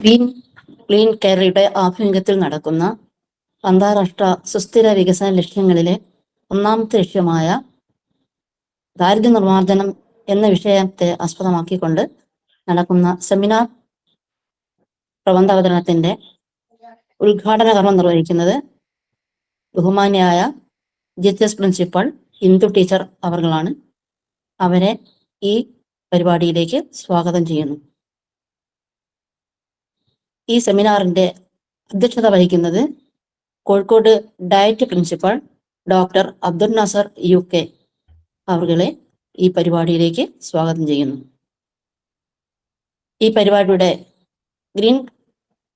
Green clean കേരളയുടെ ആഭിമുഖ്യത്തിൽ നടക്കുന്ന അന്താരാഷ്ട്ര സുസ്ഥിര വികസന ലക്ഷ്യങ്ങളിലെ ഒന്നാമത്തെ ലക്ഷ്യമായ ദാരിദ്ര്യ നിർമ്മാർജനം എന്ന വിഷയത്തെ ആസ്പദമാക്കിക്കൊണ്ട് നടക്കുന്ന സെമിനാർ പ്രബന്ധാവതരണത്തിന്റെ ഉദ്ഘാടന കർമ്മം നിർവഹിക്കുന്നത് ബഹുമാന്യായ ജസ്റ്റിസ് പ്രിൻസിപ്പൽ ഇന്ദു ടീച്ചർ അവർകളാണ്. അവരെ ഈ പരിപാടിയിലേക്ക് സ്വാഗതം ചെയ്യുന്നു. ഈ സെമിനാറിന്റെ അധ്യക്ഷത വഹിക്കുന്നത് Kozhikode DIET principal doctor Abdul Nasar U K അവർകളെ ഈ പരിപാടിയിലേക്ക് സ്വാഗതം ചെയ്യുന്നു. ഈ പരിപാടിയുടെ ഗ്രീൻ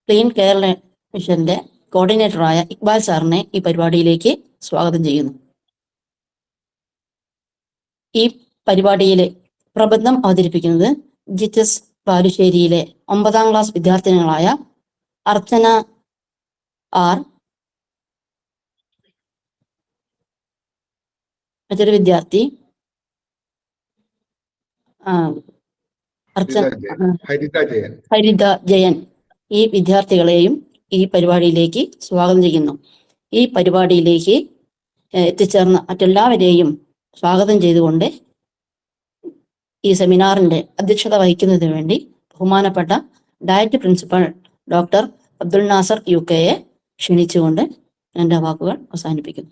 ക്ലീൻ കേരള മിഷന്റെ കോർഡിനേറ്ററായ ഇക്ബാൽ സാറിനെ ഈ പരിപാടിയിലേക്ക് സ്വാഗതം ചെയ്യുന്നു. ഈ പരിപാടിയിലെ പ്രബന്ധം അവതരിപ്പിക്കുന്നത് ജിറ്റസ് ബാലുശ്ശേരിയിലെ ഒമ്പതാം ക്ലാസ് വിദ്യാർത്ഥിനികളായ അർച്ചന ആർ മറ്റൊരു വിദ്യാർത്ഥി അർച്ചന ഹരിത ജയൻ. ഹരിത ജയൻ. ഈ വിദ്യാർത്ഥികളെയും ഈ പരിപാടിയിലേക്ക് സ്വാഗതം ചെയ്യുന്നു. ഈ പരിപാടിയിലേക്ക് എത്തിച്ചേർന്ന മറ്റെല്ലാവരെയും സ്വാഗതം ചെയ്തുകൊണ്ട് ഈ സെമിനാറിന്റെ അധ്യക്ഷത വഹിക്കുന്നതിന് വേണ്ടി ബഹുമാനപ്പെട്ട DIET principal doctor Abdul Nasar U കെയെ ക്ഷണിച്ചുകൊണ്ട് എന്റെ വാക്കുകൾ അവസാനിപ്പിക്കുന്നു.